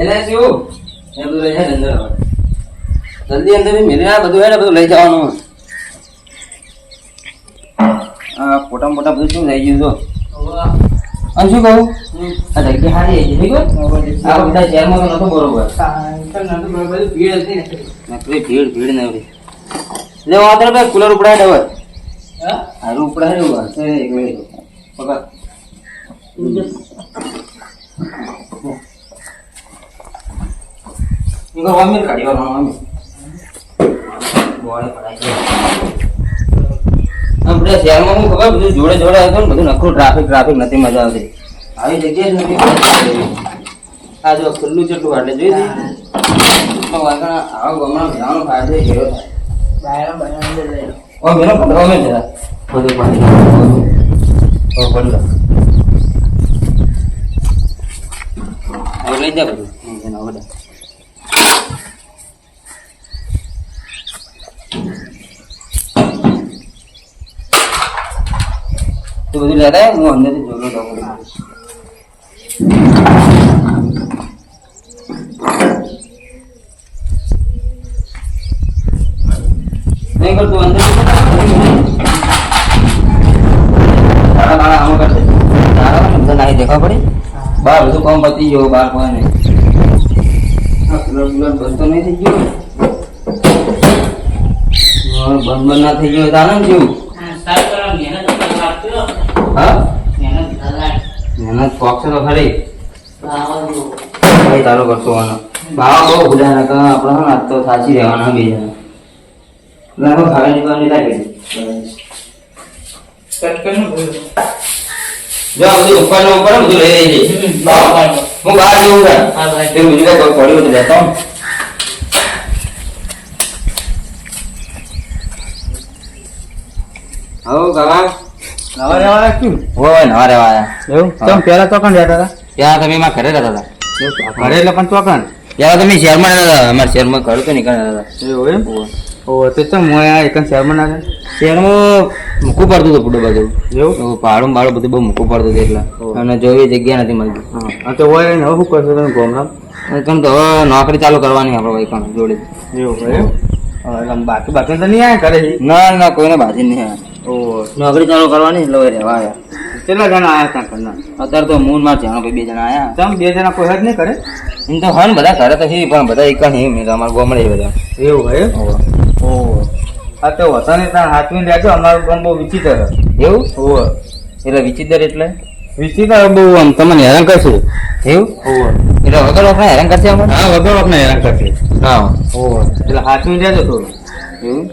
એને શું? એ બધું લઈ જાય અંદર. જલ્દી અંદર મેળવી આ બધું હે ને બધું લઈ જવાનું. હા ફોટા મોટા બધું શું લઈ ગયું અને શું કહું? આ જગ્યા સારી આવી આ બધા શહેરમાં નતો બરોબર. ભીડ હતી નકરી ભીડ ભીડ ને એવડી લે વાંધો ભાઈ કુલર ઉપડાય હા? હારું ઉપડાય એવું એક મિનિટ. પકડ. વાનો વામીર બોળે પડાય છે આપણે શહેરમાં હું ખબર બધું જોડે જોડે હતું ને બધું નખરું ટ્રાફિક ટ્રાફિક નથી મજા આવતી આવી જગ્યાએ જ નથી આ જો ખુલ્લું ચેટલું એટલે જોઈ વાગણ આવા ગમણા જવાનો ફાયદો કેવો થાય ઓ મેરો પકડો મેં જરા બધું પાણી ઓ હવે લઈ જા બધા તું બધું લેતા આવ, હું અંદરથી જોડો તો બધું. નહીં કરતું અંદર તારા તારા આમ કરશે તારા અંદર નાહી દેખવા પડે બાર બધું કામ પતી ગયો બાર કોઈ નહીં આ કુલર બુલર બંધ તો નહીં થઈ ગયું હા, બંધ બંધ ના થઈ ગયો તારે કેવું હા સાહેબ કરો મહેનત કરવા લાગતો હા? મહેનત ના લાગ તો ખરી. તારો કરતો હોવાનો બાવા બહુ ભૂલ્યા ના કાં આપણે હા તો સાચી રહેવાના બે જણા લાગો ખાવા નીકળવાની લાગી જો બધું ઉપર ઉપર બધું લઈ લઈ જઈએ હું બહાર જવું છે તે બીજું કઈ પડ્યું તો લેતો આવું. કાકા નવા રહેવા હોય નવા રહેવા એવું? તમે પેલા ચોકન રહેતા હતા? ત્યાં તમે એમાં ઘરે રહેતા હતા. ઘરે એટલે પણ ચોકન. ત્યાં તમે શહેરમાં રહેતા હતા. અમારા શહેરમાં ઘર તો નીકળ હતા. એવું એમ? ઓ તો ચમ હું આ એક શહેરમાં ના શહેરમાં મૂકવું પડતું હતું પૂરું બધું. એવું? ભાડું ભાડું બધું બહુ મૂકવું પડતું હતું એટલે. અને જોવી જગ્યા નથી મળતી. હા. તો હોય હવે શું કરશો તમે ગોમરામ કેમ તો હવે નોકરી ચાલુ કરવાની આપણે ભાઈ પણ જોડે. એવું બાકી બાકી તો નહીં આયા કરે ના ના કોઈને બાકી નહીં આવે. ઓ નોકરી ચાલુ કરવાની એટલે હવે રહેવા આવ્યા કેટલા જણા આયા ત્યાં કરના અત્યારે તો મૂળમાં જાણો બે જણા આયા. તમે બે જણા કોઈ જ નહીં કરે. એમ તો હા બધા કરે તો છે પણ બધા એક નહીં મેં તો અમારા ગોમડે બધા. એવું હોય એમ? ઓ. આ તો વતન ત્યાં હાથવીને રહેજો અમારું ગામ બહુ વિચિત્ર એવું? ઓહો એટલે વિચિત્ર એટલે? વિચિત્ર બહુ આમ તમને હેરાન કરશે. એવું? ઓહો એટલે વગર વખત હેરાન કરશે અમારે હા વગર વખત હેરાન કરશે. હા. ઓહો એટલે હાથવીને રહેજો થોડું. એવું?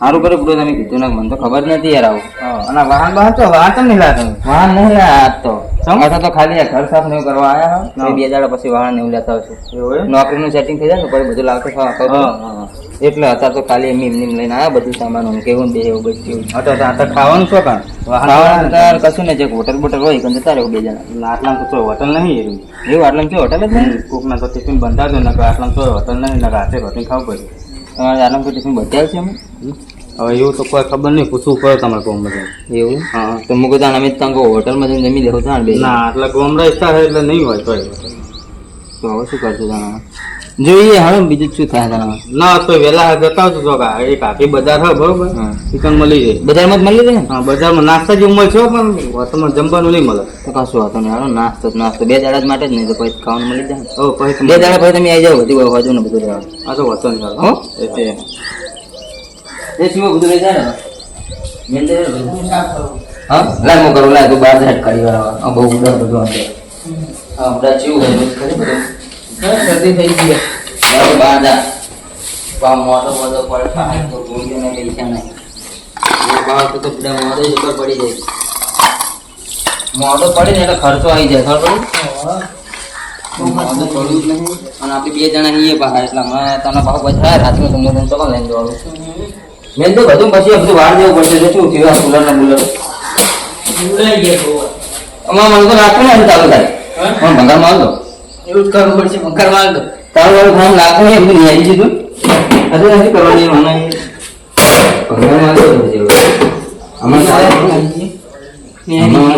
સારું કરે પૂરું તમે કીધું ને મને તો ખબર નથી યાર આવું. અને વાહન વાહન તો વાહન તો નહીં લાગે વાહન નહીં લે તો. અથવા તો ખાલી ઘર સાફ નહીં કરવા આવ્યા હો. બે દાડા પછી વાહન એવું લેતા હશે એવું નોકરીનું સેટિંગ થઈ જાય ને પછી બધું લાવતો એટલે અત્યારે તો ખાલી એમ એમ લઈને આવ્યા બધું સામાન હું કેવું બે એવું બધું ખાવાનું શું કામ? ખાવાનું તાર કશું ને જે હોટલ બોટલ હોય કંઈ જતા રહો બે જણા. આટલા તો હોટલ નહીં એવું એવું આટલા કે હોટલ જ નહીં? કોકના તો ટિફિન બંધાજો નકર આટલા તો હોટલ નહીં નકર રાતે રોટી ખાવું પડે. તમારે આરામ કોઈ ટિફિન બચ્યા છે અમે હવે એવું તો કોઈ ખબર નહીં પૂછવું પડે તમારે કોમ બધા એવું? હા તો મુકું તાણ અમે તંગો હોટલમાં જઈને જમી લેવું બે. ના એટલે ગોમડા ઈચ્છા એટલે નહીં હોય તો તો હવે શું કરશું તાણ જોઈએ હવે બીજું જ શું થાય તાણ ના તો વહેલા જતા આવજો તો એ આખી બજાર હોય બરોબર? ચિકન મળી જાય. બજારમાં જ મળી જાય હા બજારમાં નાસ્તા જેવું મળશે પણ હોટલમાં જમવાનું નહીં મળે. તો કશું હતો નહીં હાલો નાસ્તો જ નાસ્તો. બે દાડા માટે જ નહીં તો પછી ખાવાનું મળી જાય ઓ પછી બે દાડા પછી તમે આવી જાઓ બધું હોજો ને બધું આ તો હોટલ છે હો? એટલે એ શું બધું લઈ જાય ને? મેં બધું હા? લાય હું કરું લાય તું બાર જાય કરી વાળા. બહુ બધું આમ હા બધા ચેવું હોય બધું. બધું બસ શરદી થઈ ગઈ લાય તું બહાર જા બા મોટો બધો પડે પાણી તો ભૂંડી ને પૈસા નહીં એ બાર તો તો બધા મોટો જ ઉપર પડી જાય મોટો પડી ને એટલે ખર્ચો આવી જાય ખબર પડી મોટો પડ્યું જ નહીં અને આપણે બે જણા છીએ પાછા એટલે હમણાં તને ભાવ બચાવ્યા રાતનું તમને તને ચોકન લઈને જવાનું મેં તો બધું પછી બધું વાર જવું પડશે તો શું થયું આ કુલર ને બુલર ઉડાઈ ગયા બહુ અમારે મને તો લાગતું ને ચાલુ થાય હા? મને ભંગારમાં આવતો એવું જ કરવું પડશે માર દો. તારું કામ લાગતું ને એમનું ન્યાય દીધું અરે નથી કરવાની મને ભગવાન પછી હવે. હમણાં ચાલે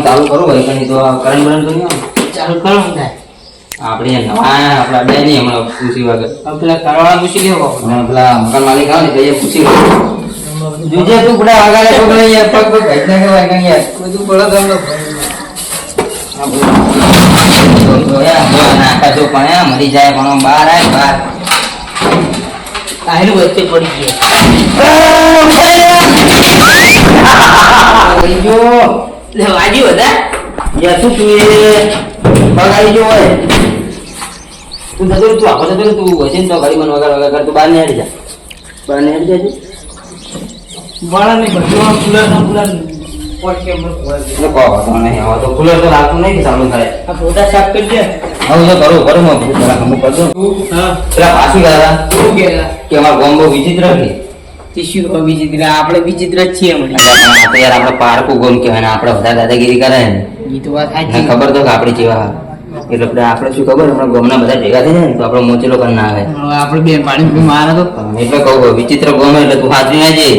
ચાલુ કરું ભાઈ કઈ તો કરંટ બરંટ તો નહીં ચાલુ કરો આપણે નવા આપણા બે નહીં હમણાં પૂછી વગર. પેલા ઘરવાળા પૂછી લેવો પેલા મકાન માલિક આવે ને પૂછી લેવો. જોજે તું વાગાડે પગ પગ કરવા કઈ યાર બધું બળદ મરી જાય પણ બહાર આય બહાર આયનું વચ્ચે પડી ગયા. આવી વાજી બધા શું તું એ બગાડી આવી ગયો હોય તું જતો તું આખો તું હશે તો ઘડી મને કર તું બહાર નહીં જા નહીં જાજે વાળા ને બધું કુલર ના કુલર પડશે એમને ખબર છે. એટલે કહો વાંધો નહીં હવે તો કુલર તો રાખતું નહીં કે ચાલુ થાય આ ફોટા સાફ કરી દે હવે જો કરું કરું હું બધું જરા હમું કરી દઉં હા પેલા પાછી ગયા શું કહેલા કે અમારો ગોમ બહુ વિચિત્ર છે ટીશ્યુ હવે વિચિત્ર આપણે વિચિત્ર જ છીએ હમણાં એટલે પણ આ તો યાર આપણે પારકું ગોમ કહેવાય ને આપણે બધા દાદાગીરી કરે ને ઈ તો વાત ને સાચી ખબર તો કે આપણે જેવા એટલે આપણે આપણે શું ખબર હમણાં ગોમના બધા ભેગા થઈ જાય ને તો આપણે મોચેલો કરી ના આવે હવે આપણે બે પાણી મારે તો એટલે કહું છું, વિચિત્ર ગોમ એટલે તું હાજરી ના જઈ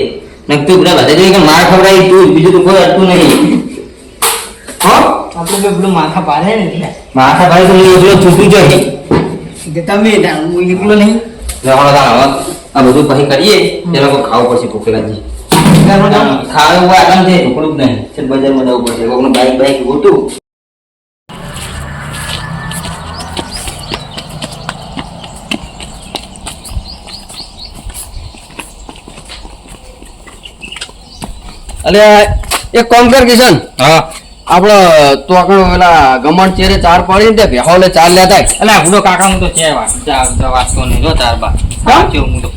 ને તું બધા બધા જોઈએ કે માર ખવડાવી તું બીજું તો કોઈ હતું નહીં. હો? આપણે બે પેલું માથા પાડે ને માથા પાડે તો એકલો છૂટું જાય. કે તમે હું એકલો નહીં. રહેવાનો તાણ હવે. આ બધું પછી કરીએ. તે લોકો ખાવું પડશે ભૂખેલાજી ખાવા એવું આરામ છે ભૂખડું જ નહીં. બજારમાં જવું પડશે. કોકનું બાઈક બાઈક ગોતું. અલે એક કામ કર કિશન. હા. આપણો તો આગળ પેલા ગમણ ચેરે ચાર પાડી ને તે ભેહો લે ચાર લેતા એટલે આપણો કાકા હું તો છે વાત જા જા વાત તો નહીં. જો ચાર બા. સાચો હું તો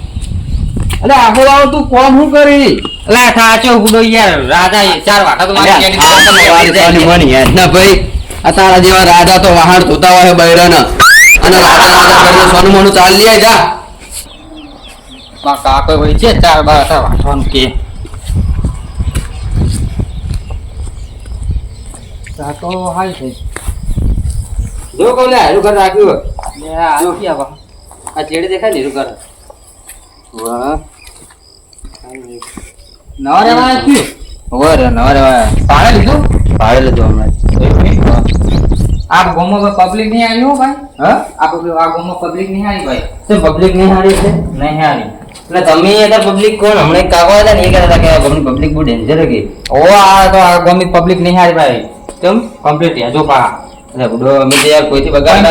અલે આખો આવો તું કોમ શું કરી? એટલે સાચો હુડો યાર. રાજા એ ચાર વાટા તો મારી જાય. યાર. ના ભાઈ. આ તારા જેવા રાજા તો વાહણ ધોતા હોય બૈરાના. અને રાજા રાજા કરીને સોનું મોનું ચાલ લે જા. કાકો હોય છે ચાર બાર વાંચવાનું કે. કાકો હાલ છે. જો લે હારું કર રાખ્યું લે આ શું આવા આ ચેડે દેખાય ને કર વાહ. નવા રેવા છે? રે નવા રેવા પાડે લીધું? પાડે લીધું હમણાં. આ ગોમો પબ્લિક નહીં આવી હો ભાઈ? હા? આ આ ગોમો પબ્લિક નહીં આવી ભાઈ? તો પબ્લિક નહીં હારી છે? નહીં હારી. એટલે તમે હતા પબ્લિક કોણ? હમણાં કાકો હતા ને એ કહેતા હતા કે પબ્લિક બહુ ડેન્જર હતી. ઓ આ તો આ ગોમિક પબ્લિક નહીં હારી ભાઈ. કેમ? કમ્પ્લીટ હેજો પા. કોઈથી બગાડ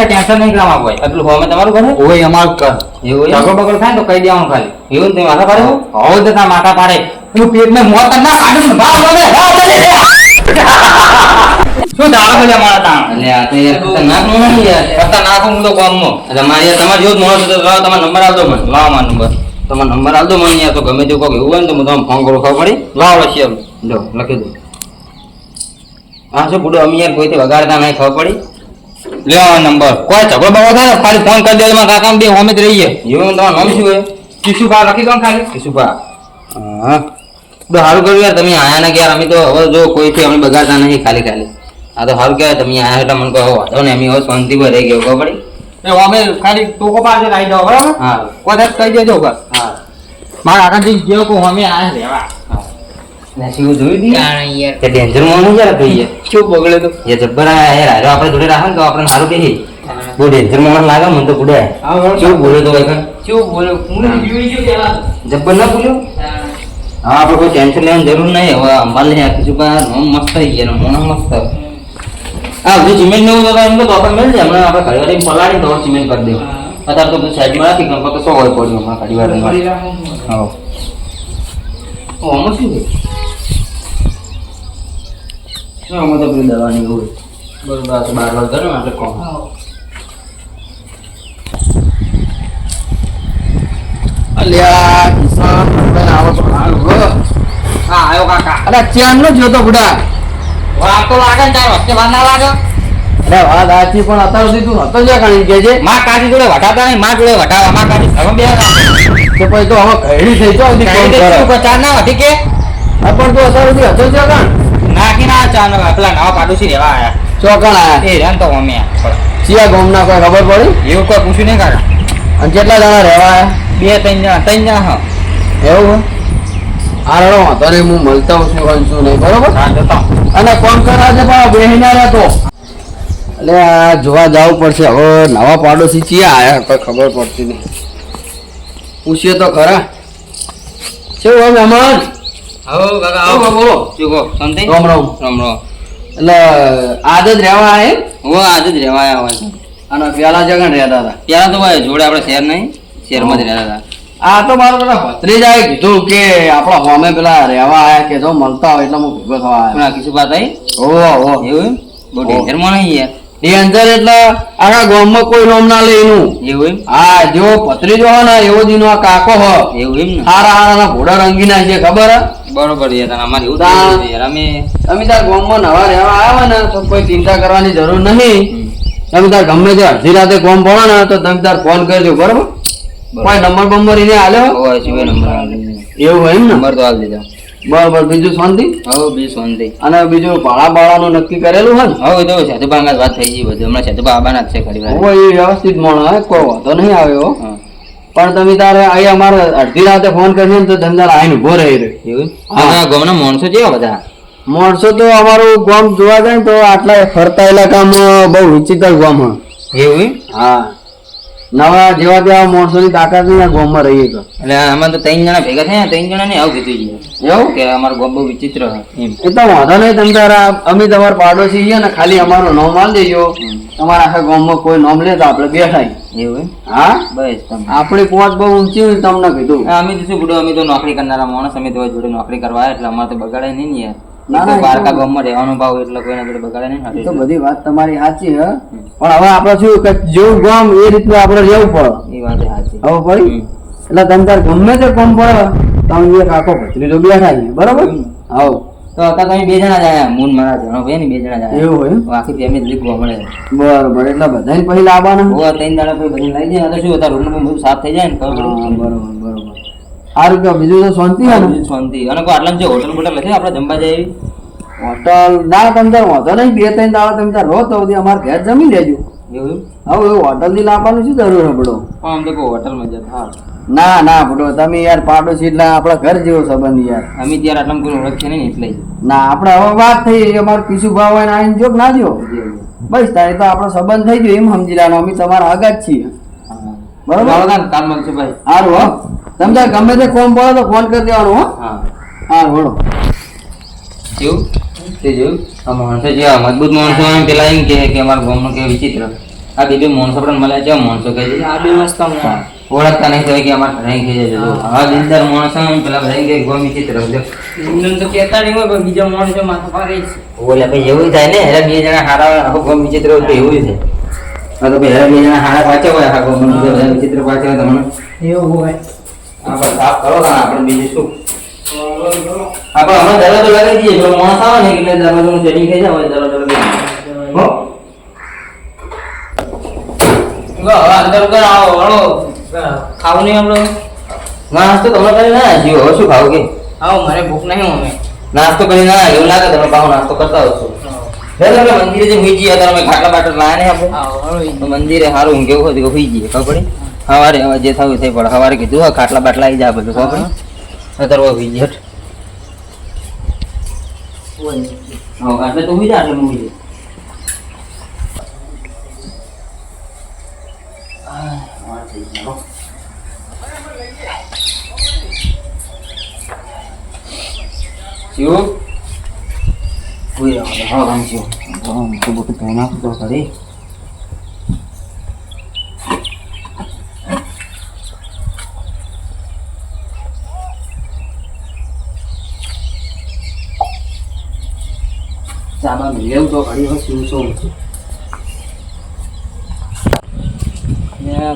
ટેન્શન નહીં કરવા કોઈ એટલું હોમે તમારું ઘર? હોય અમારું કર એવું ઝઘડો બગડો થાય તો કહી દેવાનું ખાલી. એવું ને માથા પાડે હોવ તો તાર માથા પાડે. તું મોત ના પાડું ને ભાવ બોલે ભાવ બોલે શું દાડો બોલે મારા તાણ? એટલે આ તો યાર ખતરનાક નો નથી યાર. ખતરનાક હું તો ગામમાં એટલે મારે તમારે જેવું જ માણસ તો લાવો તમારો નંબર આપજો મને. લાવો મારો નંબર. તમારો નંબર આપજો મને યાર. તો ગમે તે કોઈ એવું હોય ને તો હું તમને ફોન કરું ખબર પડી? લાવો લખી જો લખી દો હા શું ગુડો અમે યાર કોઈથી વગાડતા નહીં ખબર પડી? લેવા નંબર. કોઈ ઝઘડો બગડો થાય ને ખાલી ફોન કરી દેજો મારા કાકા બે હોમે જ રહીએ જીવન તમારું નામ શું હોય? કિશુભા લખી દો ખાલી. કિશુભા. હા. તો સારું કર્યું યાર તમે આયા ને યાર અમે તો હવે જો કોઈથી અમે બગાડતા નહીં ખાલી ખાલી. આ તો સારું કહેવાય તમે આયા એટલે મને કહો વાંધો ને અમે હવે શાંતિ પર રહી ગયો ખબર પડી? અમે ખાલી ટોકો પાસે આવી જાઓ બરાબર? હા. કોઈ કહી દેજો બસ. હા. મારા કાકાજી જેવો કહું અમે આયા રહેવા. ને શું જોયું દી યાર તે ડેન્જર મોનું યાર કહીએ શું બગડે તો એ જબ્બર આ યાર હારો આપણે જોડે રાખે ને તો આપણે સારું કહે બહુ ડેન્જર મોણ લાગે મને તો બુડે કેવું બોલે તો ભાઈ શું બોલો હું જોઈ છું પેલા જબ્બર ના બોલ્યો હા આપણે કોઈ ટેન્શન લેવાની જરૂર નહીં હવે અંબાલ ને આખી ચૂકા નોમ મસ્ત થઈ ગયા મોણા મસ્ત હા બધું સિમેન્ટ ને એવું તો એમ તો આપણે મળી જાય હમણાં આપણે ઘડી વાળી પલાળી તો સિમેન્ટ કરી દેવું અત્યારે તો બધું સાઈડમાં રાખી ગયો તો સો હોય પડ્યું હમણાં ઘડી વાળી હા ઓ આમાં શું આમાં તો પેલી દવાની હોય. બરોબર બાર વાર કરો આપણે અલ્યા કિશન આવો તો હારું હો. હા આવ્યો કાકા. અરે ચેન નો જોતો બુડા. વાર તો લાગે ને તાર વખતે વાર ના લાગે? અરે વાત સાચી પણ અત્યાર સુધી તું હતો જ કાણી કે છે માં જોડે વટાતા નહીં માં જોડે વટાવા માં કાજી હવે બે તો પછી તો હવે ઘડી થઈ તો સુધી કોમ ચાર ના વધી કે? પણ તું અત્યાર સુધી હતો જ કાણ નાખી ના ચાર ના પેલા નવા પાડોશી રેવા આયા. ચોકણ એ રેન તો અમે. ચિયા ગામના કોઈ ખબર પડી? એવું કોઈ પૂછ્યું નહીં કાકા અને કેટલા જણા રહેવા આયા? બે ત્રણ જણા ત્રણ જણા હા. એવું આ વાંધો નહીં હું મળતા હું શું કરું છું નહીં બરોબર? અને કોણ કરા છે પણ બેહીને રહેતો એટલે આ જોવા જવું પડશે. હવે નવા પાડોશી ચિયા આયા કોઈ ખબર પડતી નહીં. પૂછીએ તો ખરા. શું હોય મહેમાન? આવો કાકા આવો, આવો બોલો. શું શાંતિ? રામ રામ. રામ એટલે રહેવા? હું આવ્યા હોય અને પેલા જગન રહેતા હતા. પેલા તો ભાઈ જોડે આપણે શહેર નહીં શહેરમાં જ રહેતા હતા. આ તો મારો પેલા ભત્રીજાએ કીધું કે આપણા હોમે પેલા રહેવા આયા કે જો મળતા હોય એટલે હું ભેગો થવા આવ્યો આવી ઓહો ઓહો એવું બહુ ડેન્જર નહીં યાર. ડેન્જર એટલે આખા ગામમાં કોઈ નામ ના લે એનું. એવું એમ? હા જેવો પથરી હોય ને એવો જ આ કાકો હ. એવું એમ ને? હારા હારા ઘોડા રંગીના છે ખબર? બરોબર છે તાન અમારે એવું યાર અમે તમે તાર ગામમાં નવા રહેવા આવ્યા ને તો કોઈ ચિંતા કરવાની જરૂર નહીં. તમે તાર ગમે તે અડધી રાતે ગામ ભણો ને તો તમે તાર ફોન કરજો બરોબર? કોઈ નંબર બંબર એને આલ્યો એવું હોય એમ નંબર તો આપી દીધા. બરોબર બીજું શાંતિ? હવે બીજું શાંતિ. અને બીજું ભાડા બાળાનું નક્કી કરેલું હોય ને? હવે તો સેતુભા અંગાત વાત થઈ ગઈ બધું. હમણાં સેતુભા આવવાના જ છે ખરી વાત હોય એ વ્યવસ્થિત મળે હે, કોઈ વાંધો નહીં આવ્યો હા. પણ તમે તારે અહીં અમારે અડધી રાતે ફોન કરીને ને તો ધંધા આઈને ઊભો રહી રહ્યો. એવું? હા. હા ગામના માણસો કેવા બધા? માણસો તો અમારું ગામ જોવા જાય ને તો આટલા ફરતા ઇલાકામાં બહુ વિચિત્ર ગામ હે. એવું હા. નવા જેવા તેવા માણસોની તાકાત નહીં આ ગામમાં રહીએ તો. એટલે આમાં તો ત્રણ જણા ભેગા થયા ત્રણ જણા ને આવું કીધું એવું? કે અમારું ગોમ બહુ વિચિત્ર એ તો વાંધો નહીં તમે તારા અમે તમારા પાડોશી છીએ ને ખાલી અમારો નામ માલ દેજો. તમારા આખા ગામમાં કોઈ નામ લે તો આપણે બેઠા એવું હા? બસ તમે. આપણી પહોંચ બહુ ઊંચી હોય તમને કીધું. અમે તો શું બુડો અમે તો નોકરી કરનારા માણસ અમે તો જોડે નોકરી કરવા એટલે અમારે તો બગાડે નહીં યાર ના, ના, બારકા ગામમાં રહેવાનો ભાવ એટલે કોઈના જોડે બગાડે નહીં તો બધી વાત તમારી સાચી હે. પણ હવે આપણે શું કે જેવું ગામ એ રીતનું આપણે રહેવું પડે. એ વાત સાચી. હવે પડી? એટલે તમે તાર ગમે તે કોમ પડે તમે એક આખો ભત્રીજો બેઠા છે બરોબર? હમ. તો અત્યારે તમે બે જણા જાય મૂન મારા જણો ભાઈ ને બે જણા જાય એવું હોય બાકી તેમ જ ફેમિલી લીક મળે. બરોબર એટલે બધાને પછી લાવવાના. ઓ ત્રણ દાડા પછી બધી લઈ જાય તો શું હતા રૂમ બધું સાફ થઈ જાય ને હા, બરોબર બરોબર. કે બીજું તો શાંતિ ને? શાંતિ. અને કોઈ આટલા જે હોટલ બોટલ નથી આપણે જમવા જાય હોટલ? ના તમે તાર વાંધો નહીં. બે ત્રણ દાડા તમે તાર રહો તો અમારે ઘેર જમી લેજો. એવું હવે એવું હોટલથી લાવવાનું શું જરૂર હે બડો આમ તો કોઈ હોટલમાં જતા હા. ના ના બડો તમે યાર પાડોશી એટલે આપણા ઘર જેવો સંબંધ યાર. અમે ત્યારે આટલા કોઈ ઓળખીએ નહીં ને એટલે. ના આપણે હવે વાત થઈ. અમારો પીછું ભાવ હોય ને આઈને જો ના જો બસ તારે તો આપણો સંબંધ થઈ ગયો એમ સમજી લેવાનો. અમે તમારા આગળ જ છીએ. બરોબર? ચાલો તાન, ભાઈ સારું હો. તમે ગમે તે ફોન પડે તો ફોન કરી દેવાનો હો. હા. સારું કેવું તે જોયું આ માણસો જેવા મજબૂત માણસો હોય પેલા એમ કહે કે અમારા ગામનો કે વિચિત્ર. આ બે બે માણસો પણ મળ્યા છે માણસો કહે છે. આ બે મસ્ત ઓળખતા નહીં તો કે અમારા ઘરે કહે છે. જો દિલદાર માણસો પેલા બધા કે ગામ વિચિત્ર એમને તો કહેતા નહીં હોય પણ બીજા માણસો માથા પારે છે ઓલા ભાઈ એવું થાય ને બે જણા હારા ગામ વિચિત્ર એવું છે હા તો હેરા બે જણા હાડા પાછા હોય આખા ગામ બધા વિચિત્ર પાછા હોય તમને. એવું હોય. આ બસ સાફ કરો તાણ આપણે બીજું શું? આપણે હમણાં દરવાજો લગાવી દઈએ માણસ આવે ને એટલે થઈ જાય દરવાજો લગાવી હો? હવે અંદર ઉપર આવો હળો ખાવું નહીં આપણે? નાસ્તો તમે કરી ના જીવો હવે શું ખાવ કે? આવો મને ભૂખ નહીં અમે નાસ્તો કરી ના એવું લાગે તમે પાછો નાસ્તો કરતા હશો. મંદિરે જે હુઈ જઈએ તમે ખાટલા બાટલા લાયા ને આપણે. મંદિરે સારું ઊંઘ એવું હતું કે હુઈ જઈએ ખબર પડી સવારે હવે જે થયું થઈ પડે સવારે કીધું હા ખાટલા બાટલા આવી જાય બધું ખબર અત્યારે હુઈ જઈએ. હા આટલે તો હુઈ જા આટલે હુઈ જા શિવ હુઈ રહો હા કામ શિવ તો બધું ધોઈ નાખું તો ખરી ચાબા લેવું તો ઘડી હવે શું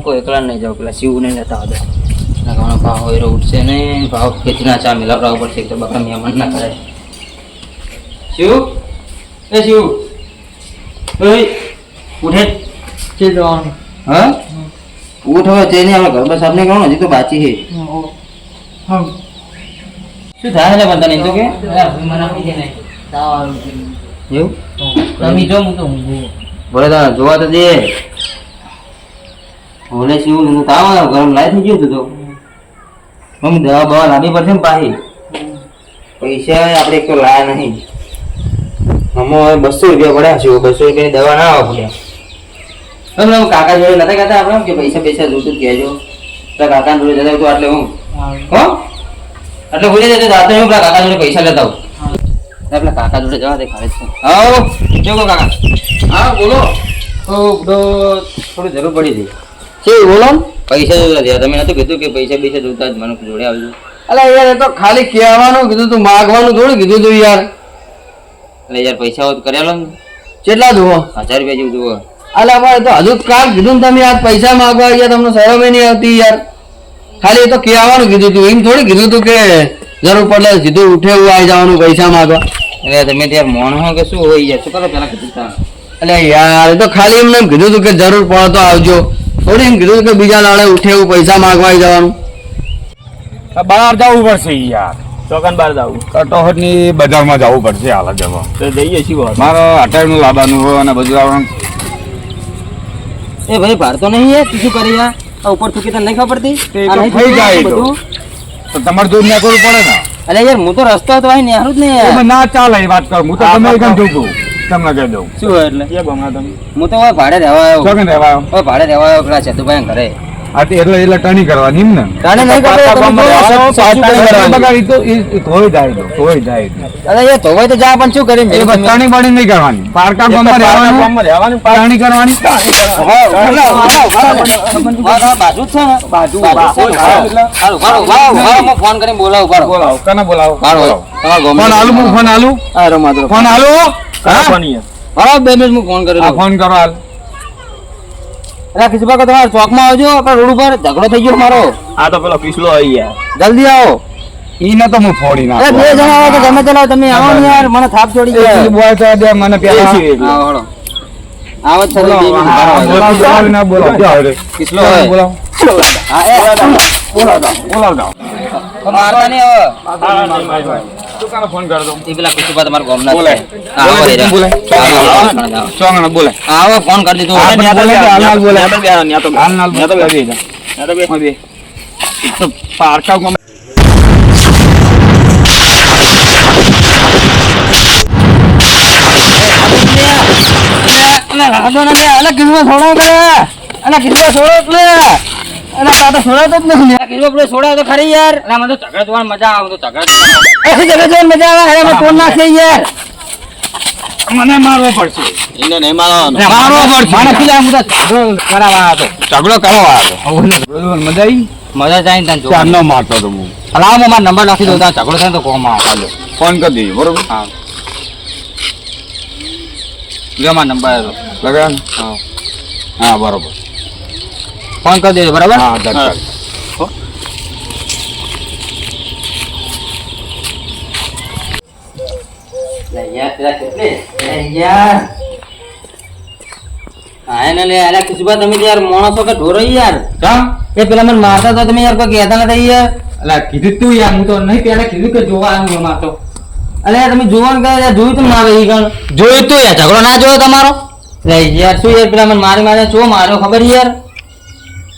કોઈ એકલા નહીં જાવ, પેલા શિવ ને લેતા હતા ઘણો ભાવ હોય ઉઠશે ને, ભાવ ખેતીના ચા મિલાવડાવવા પડશે તો બકા મહેમાન ના કરાય. શિવ? એ શિવ. એ ઉઠે. છે જવાનું. હા? ઉઠ હવે નહીં આપણે ઘર બસ કહો હજી તો બાકી છે. હમ શું થાય છે બંધન તો કે? મને આપી દે ને. તાવ આવ્યું છે. એવું? તમે જો હું તો જોવા તો દે. ઓલે શિવનું તાવ આવ્યો ગરમ લાઈ થઈ ગયું તું તો. મમ્મી દવા બવા લાવવી પડશે ને પાછી. પૈસા આપણે એક તો લાયા નહીં. આમાં બસો રૂપિયા પડ્યા છે બસો રૂપિયાની દવા ના આવે પડ્યા અમે કાકા જોડે નતા કહેતા આપણે કે પૈસા પૈસા જોતું કહેજો. તો કાકા જોડે જતા તો એટલે હું. હો? એટલે ભૂલી જતો રાતે હું કાકા જોડે પૈસા લેતા હું એટલે કાકા જોડે જવા દે ખાલી છે. આવો જો કાકા? હા બોલો. તો થોડી જરૂર પડી હતી છે બોલો? પૈસા જોતા થયા તમે નતું કીધું કે પૈસા પૈસા જોતા જ મને જોડે આવજો. અલા યાર એ તો ખાલી કહેવાનું કીધું તું માગવાનું થોડું કીધું તું યાર. એટલે યાર પૈસા હોત કરેલો ને. કેટલા જુઓ? હજાર રૂપિયા જેવું જુઓ. અલા પણ તો હજુ કામ કીધું ને તમે આ પૈસા માગવા ગયા તમને શરમ નહીં આવતી યાર. ખાલી એ તો કહેવાનું કીધું તું એમ થોડી કીધું તું કે જરૂર પડે સીધું ઉઠે એવું આવી જવાનું પૈસા માગવા. એટલે તમે ત્યાં મોણ હો કે શું હોય યાર? શું કરો પેલા કીધું એટલે યાર એ તો ખાલી એમને એમ કીધું તું કે જરૂર પડે તો આવજો. થોડી એમ કીધું કે બીજા લાડે ઉઠે એવું પૈસા માગવા આવી જવાનું. બહાર જવું પડશે યાર. ચોકન બાર જવું. કટોહટની બજારમાં જવું પડશે હાલ જવા તો જઈએ છીએ મારો મારો અટાઈનું લાવવાનું હોય અને બધું આવવાનું. એ ભાઈ ભારતો નહીં હે શું કરી આ ઉપર થૂકી તને નહીં ખબર પડતી? થઈ જાય તો. તમારે દૂધ ના કરવું પડે ને. અરે યાર હું તો રસ્તો તો અહીં નેહરું જ નહીં યાર. ના ચાલે એ વાત કરું. હું તો તમે એકદમ જોઉં તમને કહી દઉં. શું એટલે? ક્યાં ભમણા તમે? હું તો ભાડે રહેવા આવ્યો. ચોકન રહેવા આવ્યો? ભાડે રહેવા આવ્યો પેલા ચતુભાઈ ઘરે. હા એટલે એટલે ટર્નિંગ કરવાની એમ ને નહીં કરવાનું. તો એ- ધોઈ જાય ધોઈ જાય અરે તો પણ શું કરી એ ટર્નિંગ બર્નિંગ નહીં કરવાની પારકા ગામમાં રહેવાનું ટર્નિંગ કરવાની બાજુ છે ને બાજુ, બાજુ ફોન કરીને બોલાવું બોલાવો કને બોલાવો ફોન આલુ ફોન આલુ હા, ફોન આલુ હા? બે મિનિટ હું ફોન કર્યો ફોન કરો હાલ અરે કિશોર કાકા, તમારે ચોકમાં આવજો આપણા રોડ ઉપર ઝઘડો થઈ ગયો મારો આ તો પેલો પીસલો આવી યાર જલ્દી આવો. ઈને તો હું ફોડી અરે બે જણા આવો તો ગમે તેલા તમે આવો ને યાર મને થાપ છોડી ગઈ બોય તો દે મને પેલા. આવો આવો જ છે બે મિનિટ હા, બરાબર. બોલાવો બોલાવો ના બોલાવો. કિસલો હોય. બોલાવો હા, એ, બોલાવો. તો મારતા નહીં હવે. તું ફોન કરી દઉં એ પેલા કિશુભા તમારા ગામના બોલે. આવો રે, બોલે. આવો. બોલે આવો ફોન કરી દીધો બોલે હાલ હાલ બોલે તો બે, ન્યા તો. હાલ હાલ તો બે. બે તો બે. તો પારકા ગામ અલા રાડો ના અલા કિશોર છોડાવ કરે અલા કિશોર છોડો એટલે અલા તો છોડાતો જ નથી. છોડાવ તો ખરી યાર. અલા મને તો ઝઘડા જોવાની મજા આવે તો ઝઘડા એ ઝઘડા જોવાની મજા આવે. અરે મેં ફોન નાખી યાર. મને મારવો પડશે. એને નહીં મારવાનો. મારો પડશે. મને ખીલા હું તો ઝઘડો કરાવવા હતો. ઝઘડો કરવા આવ્યો મજા આવી? મજા જાય તને. ચારનો મારતો તો હું. અલા હું મારો નંબર નાખી દઉં ત્યાં ઝઘડો થાય તો કોમ આવે. ફોન કરી દઈએ બરોબર? હા. મારો નંબર. આવ્યો હા હા બરોબર. ફોન કરી દેજો બરાબર હા ચાલ, ચાલ. હા એને લે અલા કિશુભા તમે તો યાર માણસો કે ઢોરો યાર એ પેલા મને મારતા હતા તમે યાર કોઈ કહેતા નથી યાર અલા કીધું તું યાર હું તો નહીં પેલા કીધું કે જોવા આવ્યો મારતો અલે યાર તમે જોવાનું કહે યાર જોયું તું મારે ઈ ગણ જોયું તું યાર ઝઘડો ના જોયો તમારો લે યાર શું યાર પેલા મને મારી મારે ચો માર્યો ખબર યાર મારો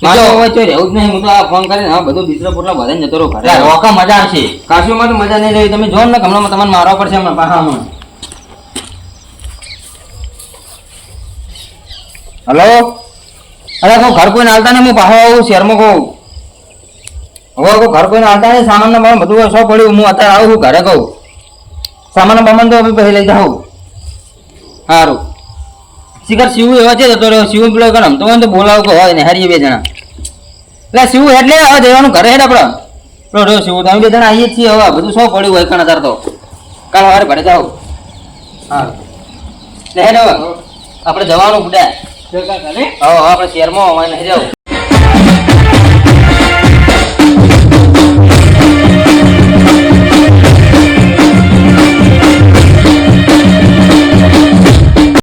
હવે રહેવું જ નહીં. હું તો આ ફોન કરીને હા બધું બિસ્તરો પોટલા બધાને જતો રહો ઘરે. રોકા મજા આવશે. કાશીમાં તો મજા નહીં રહી. તમે જો ને હમણાં તમને મારવા પડશે હમણાં પાછા હમણાં હલો? અરે કહું ઘર કોઈને હાલતા ને હું પાછો આવું શહેરમાં કહું હવે ઘર કોઈને હાલતા નહીં? સામાન ને બધું શો પડ્યું. હું અત્યારે આવું છું ઘરે કહું. સામાન બમાન તો પછી લઈ જાઉં. સારું શિખર શિવ એવા છે જતો રહ્યો શિવ પેલો ગણ તો હોય તો બોલાવો કે હોય ને હારીએ બે જણા. એટલે શિવ એટલે હવે જવાનું ઘરે હેડ આપણે પેલો રહ્યો શિવ તો અમે બે જણા આવીએ છીએ હવે બધું શું પડ્યું હોય કણા તાર તો? કાલ સવારે ઘરે જાઓ. હા. હેડ હવે. આપણે જવાનું બુડા હા આપણે શહેરમાં હોય નહીં જાવ